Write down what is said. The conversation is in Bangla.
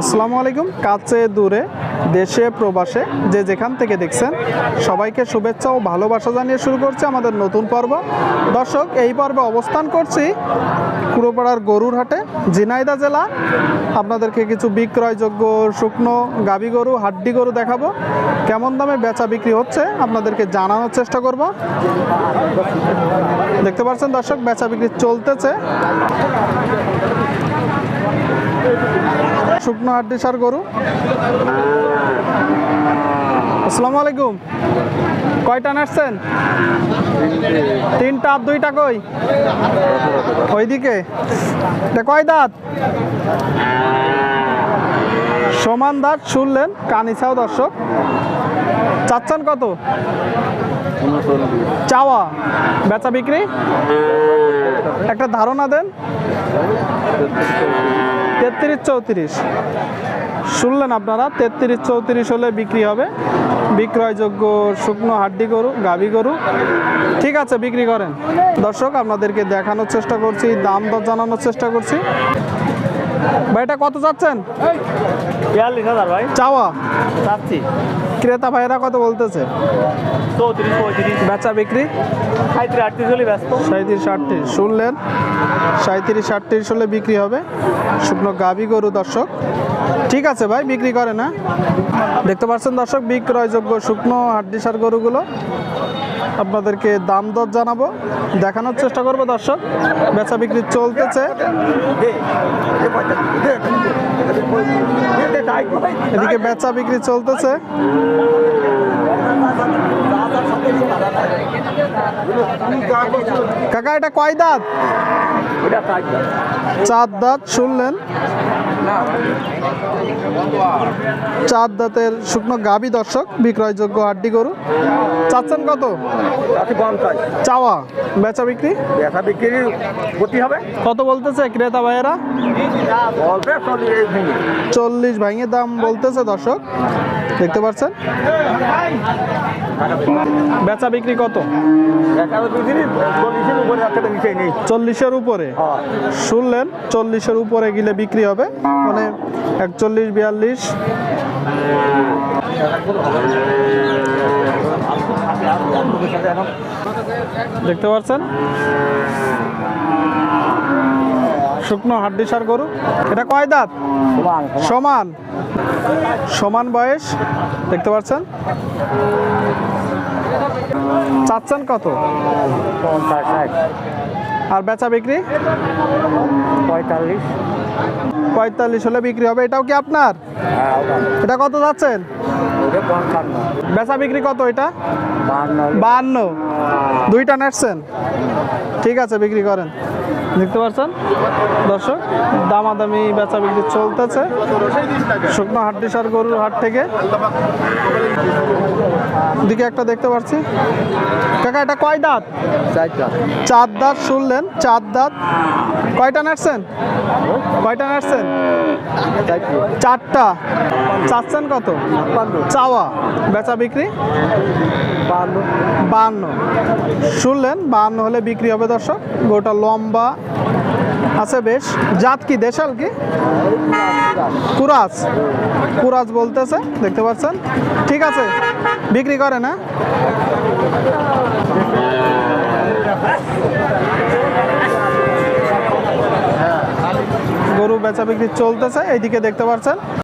আসসালামু আলাইকুম। কাছে দূরে, দেশে, প্রবাসে, যে যেখান থেকে দেখছেন, সবাইকে শুভেচ্ছা ও ভালোবাসা জানিয়ে শুরু করছে আমাদের নতুন পর্ব। দর্শক, এই পর্বে অবস্থান করছি কুড়োপাড়ার গরুর হাটে ঝিনাইদা জেলা। আপনাদেরকে কিছু বিক্রয়যোগ্য শুকনো গাবি গরু, হাড্ডি গরু দেখাবো। কেমন দামে বেচা বিক্রি হচ্ছে, আপনাদেরকে জানানোর চেষ্টা করব। দেখতে পাচ্ছেন দর্শক, বেচা বিক্রি চলতেছে। শুকনো হাড্ডি সার গরু? আসসালামু আলাইকুম। কয়টা নাচছেন? তিনটা আর দুইটা কই? ওইদিকে। কয় দাঁত? সমান দাঁত শুনলেন, কানিছাও দর্শক। চাচ্ছেন কত? চাওয়া। বেচা বিক্রি? একটা ধারণা দেন। তেত্রিশ চৌত্রিশ। শুনলেন আপনারা তেত্রিশ চৌত্রিশ হলে বিক্রি হবে। বিক্রয়যোগ্য শুকনো হাড্ডি গরু গাভি গরু। ঠিক আছে বিক্রি করেন। দর্শক আপনাদেরকে দেখানোর চেষ্টা করছি দাম দর জানানোর চেষ্টা করছি। ভাই এটা কত চাচ্ছেন? বিয়াল্লিশ হাজার ভাই। চাওয়া? চাচ্ছি। ক্রেতা ভাইয়েরা কত বলতেছে? চৌত্রিশ পঁয়ত্রিশ। বেচা বিক্রি? সাঁত্রিশ আটত্রিশ হলে ব্যস্ত। সাঁত্রিশ আটত্রিশ। শুনলেন? সাঁত্রিশ আটত্রিশ হলে বিক্রি হবে। শুকনো গাভি গরু দর্শক। ঠিক আছে ভাই বিক্রি করে না? দেখতে পাচ্ছেন দর্শক বিক্রয়যোগ্য শুকনো হাড্ডিসার গরুগুলো। আপনাদেরকে দাম দর জানাব দেখানোর চেষ্টা করব দর্শক। বেচা বিক্রি চলতেছে। এদিকে বেচা বিক্রি চলতেছে। কাকা এটা কয় দাঁত? চার দাঁত শুনলেন? চার দাঁতের শুকনো গাবি দর্শক বিক্রয়যোগ্য হাড্ডি গরু। চাচ্ছেন কত? চাওয়া বেচা বিক্রি? দেখা বিক্রি গতি হবে? কত বলতেছে ক্রেতা ভাইয়েরা? চল্লিশ ভাঙে দাম বলতেছে দর্শক। দেখতে পাচ্ছেন? বেচা বিক্রি কত? চল্লিশের উপরে। শুনলেন, চল্লিশের উপরে গেলে বিক্রি হবে। মানে একচল্লিশ, বিয়াল্লিশ। দেখতে পাচ্ছেন? শুকনো হাড্ডি সার গরু। এটা কয় দাঁত? সমান সমান। বয়স দেখতে পাচ্ছেন? চাচ্ছেন কত? আর বেচা বিক্রি? পঁয়তাল্লিশ। পঁয়তাল্লিশ হলে বিক্রি হবে। এটাও কি আপনার? হ্যাঁ এটা কত যাচ্ছেন? বেচা বিক্রি কত এটা? বাহান্ন। দুইটা নেটছেন? ঠিক আছে বিক্রি করেন। দেখতে পাচ্ছেন? দর্শক দামাদামি বেচা বিক্রি চলতেছে। শুকনো হাড্ডি সার গরুর হাট থেকে। দিকে একটা দেখতে পাচ্ছি। কাকা এটা কয় দাঁত? চার দাঁত। শুনলেন চার দাঁত। কয়টা নাটছেন কয়টা নাটছেন চারটা। চাচ্ছেন কত? চাওয়া। বেচা বিক্রি বান্ন। শুনলেন বাহান্ন হলে বিক্রি হবে দর্শক। গোটা লম্বা আছে বেশ। জাত কি? দেশাল কি? কুরাজ কুরাজ বলতেছে, দেখতে পাচ্ছেন? ঠিক আছে, বিক্রি করে না গরু বেচা বিক্রি চলতেছে, এইদিকে দেখতে পাচ্ছেন?